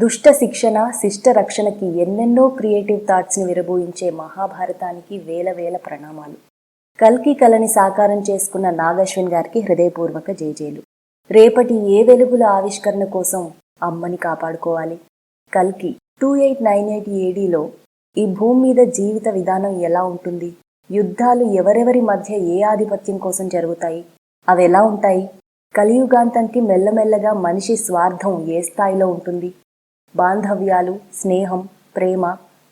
దుష్ట శిక్షణ శిష్ట రక్షణకి ఎన్నెన్నో క్రియేటివ్ థాట్స్ని విరబోయించే మహాభారతానికి వేల వేల ప్రణామాలు. కల్కి కలని సాకారం చేసుకున్న నాగశ్విన్ గారికి హృదయపూర్వక జేజేలు. రేపటి ఏ వెలుగుల ఆవిష్కరణ కోసం అమ్మని కాపాడుకోవాలి? కల్కి టూ ఎయిట్ నైన్ ఎయిట్ ఏడీలో ఈ భూమి మీద జీవిత విధానం ఎలా ఉంటుంది? యుద్ధాలు ఎవరెవరి మధ్య ఏ ఆధిపత్యం కోసం జరుగుతాయి? అవి ఎలా ఉంటాయి? కలియుగాంతానికి మెల్లమెల్లగా మనిషి స్వార్థం ఏ స్థాయిలో ఉంటుంది? బాంధవ్యాలు స్నేహం ప్రేమ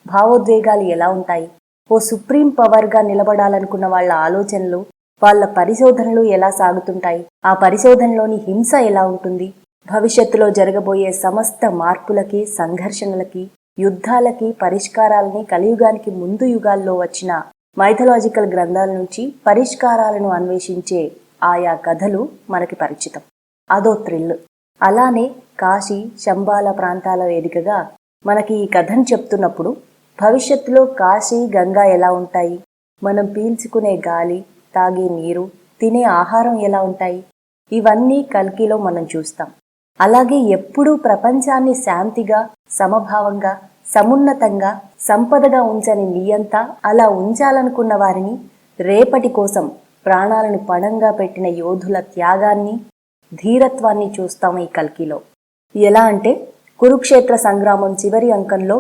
భావోద్వేగాలు ఎలా ఉంటాయి? ఓ సుప్రీం పవర్గా నిలబడాలనుకున్న వాళ్ళ ఆలోచనలు వాళ్ళ పరిశోధనలు ఎలా సాగుతుంటాయి? ఆ పరిశోధనలోని హింస ఎలా ఉంటుంది? భవిష్యత్తులో జరగబోయే సమస్త మార్పులకి సంఘర్షణలకి యుద్ధాలకి పరిష్కారాలని కలియుగానికి ముందు యుగాల్లో వచ్చిన మైథలాజికల్ గ్రంథాల నుంచి పరిష్కారాలను అన్వేషించే ఆయా కథలు మనకి పరిచితం. అదో థ్రిల్. అలానే కాశీ శంబాల ప్రాంతాల వేదికగా మనకి ఈ కథను చెప్తున్నప్పుడు భవిష్యత్తులో కాశీ గంగా ఎలా ఉంటాయి? మనం పీల్చుకునే గాలి తాగే నీరు తినే ఆహారం ఎలా ఉంటాయి? ఇవన్నీ కల్కిలో మనం చూస్తాం. అలాగే ఎప్పుడూ ప్రపంచాన్ని శాంతిగా సమభావంగా సమున్నతంగా సంపదగా ఉంచని నీయంతా అలా ఉంచాలనుకున్న వారిని రేపటి కోసం ప్రాణాలను పణంగా పెట్టిన యోధుల త్యాగాన్ని ధీరత్వాన్ని చూస్తాం ఈ కల్కిలో. ఎలా అంటే కురుక్షేత్ర సంగ్రామం చివరి అంకంలో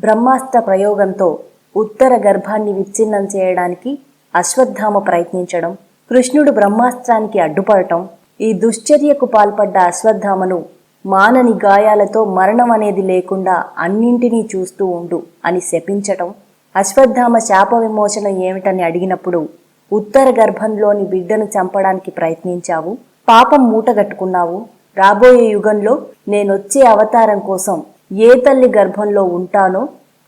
బ్రహ్మాస్త్ర ప్రయోగంతో ఉత్తర గర్భాన్ని విచ్ఛిన్నం చేయడానికి అశ్వత్థామ ప్రయత్నించడం కృష్ణుడు బ్రహ్మాస్త్రానికి అడ్డుపడటం ఈ దుశ్చర్యకు పాల్పడ్డ అశ్వత్థామను మానని గాయాలతో మరణం అనేది లేకుండా అన్నింటినీ చూస్తూ ఉండు అని శపించటం అశ్వత్థామ శాప విమోచన ఏమిటని అడిగినప్పుడు ఉత్తర గర్భంలోని బిడ్డను చంపడానికి ప్రయత్నించావు పాపం మూటగట్టుకున్నావు రాబోయే యుగంలో నేనొచ్చే అవతారం కోసం ఏ తల్లి గర్భంలో ఉంటానో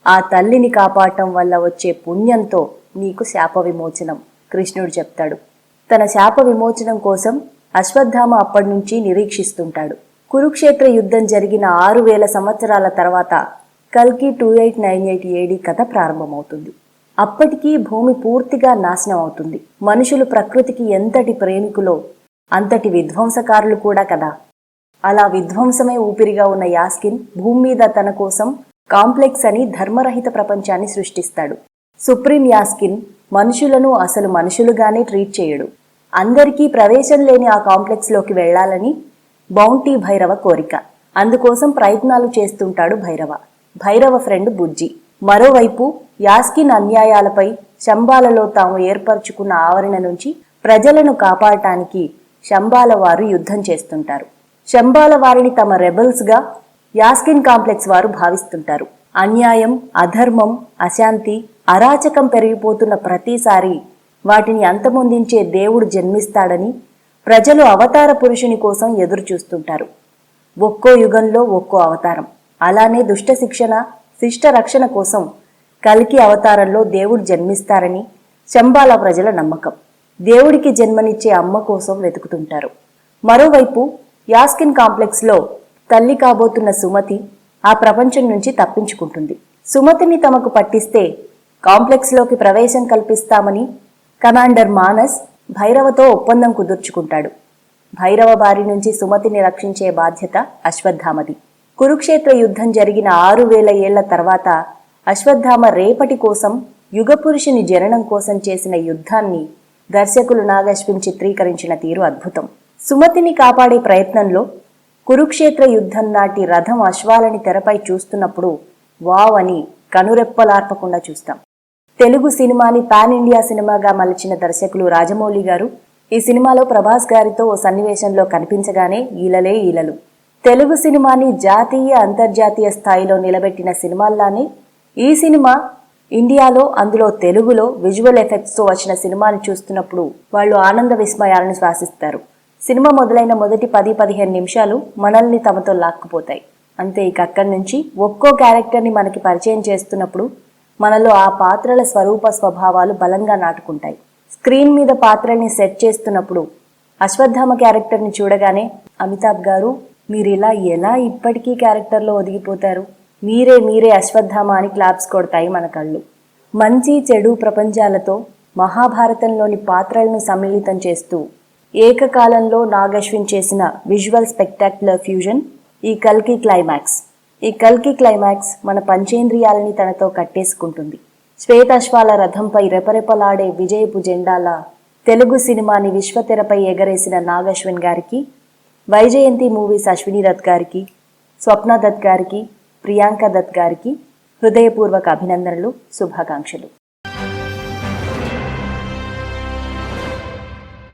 ఆ తల్లిని కాపాడటం వల్ల వచ్చే పుణ్యంతో నీకు శాప విమోచనం. కృష్ణుడు చెప్తాడు. తన శాప విమోచనం కోసం అశ్వత్థామ అప్పటి నుంచి నిరీక్షిస్తుంటాడు. కురుక్షేత్ర యుద్ధం జరిగిన ఆరు వేల సంవత్సరాల తర్వాత కల్కి two eight nine eight AD కథ ప్రారంభమవుతుంది. అప్పటికీ భూమి పూర్తిగా నాశనం అవుతుంది మనుషులు ప్రకృతికి ఎంతటి ప్రేమికులో అంతటి విధ్వంసకారులు కూడా కదా. అలా విధ్వంసమే ఊపిరిగా ఉన్న యాస్కిన్ భూమి మీద తన కోసం కాంప్లెక్స్ అని ధర్మరహిత ప్రపంచాన్ని సృష్టిస్తాడు. సుప్రీం యాస్కిన్ మనుషులను అసలు మనుషులుగానే ట్రీట్ చేయడు. అందరికీ ప్రవేశం లేని ఆ కాంప్లెక్స్లోకి వెళ్ళాలని బౌంటీ భైరవ కోరిక. అందుకోసం ప్రయత్నాలు చేస్తుంటాడు భైరవ. భైరవ ఫ్రెండ్ బుజ్జి. మరోవైపు యాస్కిన్ అన్యాయాలపై శంబాలలో తాము ఏర్పరచుకున్న ఆవరణ నుంచి ప్రజలను కాపాడటానికి శంబాల వారు యుద్ధం చేస్తుంటారు. శంబాల వారిని తమ రెబల్స్గా యాస్కిన్ కాంప్లెక్స్ వారు భావిస్తుంటారు. అన్యాయం అధర్మం అశాంతి అరాచకం పెరిగిపోతున్న ప్రతిసారి వాటిని అంతమొందించే దేవుడు జన్మిస్తాడని ప్రజలు అవతార పురుషుని కోసం ఎదురు చూస్తుంటారు ఒక్కో యుగంలో ఒక్కో అవతారం. అలానే దుష్ట శిక్షణ శిష్ట రక్షణ కోసం కలికి అవతారంలో దేవుడు జన్మిస్తారని శంబాల ప్రజల నమ్మకం. దేవుడికి జన్మనిచ్చే అమ్మ కోసం వెతుకుతుంటారు. మరోవైపు యాస్కిన్ కాంప్లెక్స్లో తల్లి కాబోతున్న సుమతి ఆ ప్రపంచం నుంచి తప్పించుకుంటుంది. సుమతిని తమకు పట్టిస్తే కాంప్లెక్స్లోకి ప్రవేశం కల్పిస్తామని కమాండర్ మానస్ భైరవతో ఒప్పందం కుదుర్చుకుంటాడు. భైరవ బారి నుంచి సుమతిని రక్షించే బాధ్యత అశ్వత్థామది. కురుక్షేత్ర యుద్ధం జరిగిన ఆరు వేల ఏళ్ళ తర్వాత అశ్వత్థామ రేపటి కోసం యుగపురుషుని జననం కోసం చేసిన యుద్ధాన్ని దర్శకులు నాగశ్విన్ చిత్రీకరించిన తీరు అద్భుతం. సుమతిని కాపాడే ప్రయత్నంలో కురుక్షేత్ర యుద్ధం నాటి రథం అశ్వాలని తెరపై చూస్తున్నప్పుడు వావ్ అని కనురెప్పలార్పకుండా చూస్తాం. తెలుగు సినిమాని పాన్ ఇండియా సినిమాగా మలిచిన దర్శకులు రాజమౌళి గారు ఈ సినిమాలో ప్రభాస్ గారితో ఓ సన్నివేశంలో కనిపించగానే ఈలలే ఈలలు. తెలుగు సినిమాని జాతీయ అంతర్జాతీయ స్థాయిలో నిలబెట్టిన సినిమాల్లానే ఈ సినిమా ఇండియాలో అందులో తెలుగులో విజువల్ ఎఫెక్ట్స్తో వచ్చిన సినిమాని చూస్తున్నప్పుడు వాళ్ళు ఆనంద విస్మయాలను శ్వాసిస్తారు. సినిమా మొదలైన మొదటి పది పదిహేను నిమిషాలు మనల్ని తమతో లాక్కుపోతాయి. అంతే ఇక అక్కడి నుంచి ఒక్కో క్యారెక్టర్ని మనకి పరిచయం చేస్తున్నప్పుడు మనలో ఆ పాత్రల స్వరూప స్వభావాలు బలంగా నాటుకుంటాయి. స్క్రీన్ మీద పాత్రల్ని సెట్ చేస్తున్నప్పుడు అశ్వత్థామ క్యారెక్టర్ని చూడగానే అమితాబ్ గారు మీరు ఇలా ఎలా ఇప్పటికీ క్యారెక్టర్లో ఒదిగిపోతారు? మీరే మీరే అశ్వత్థామ అని క్లాప్స్ కొడతాయి మన కళ్ళు. మంచి చెడు ప్రపంచాలతో మహాభారతంలోని పాత్రలను సమ్మిళితం చేస్తూ ఏకకాలంలో నాగశ్విన్ చేసిన విజువల్ స్పెక్టాక్యులర్ ఫ్యూజన్ ఈ కల్కి క్లైమాక్స్. ఈ కల్కి క్లైమాక్స్ మన పంచేంద్రియాలని తనతో కట్టేసుకుంటుంది. శ్వేతాశ్వాల రథంపై రెపరెపలాడే విజయపు జెండాల తెలుగు సినిమాని విశ్వతెరపై ఎగరేసిన నాగశ్విన్ గారికి వైజయంతి మూవీస్ అశ్విని దత్ గారికి స్వప్న దత్ గారికి ప్రియాంక దత్ గారికి హృదయపూర్వక అభినందనలు శుభాకాంక్షలు.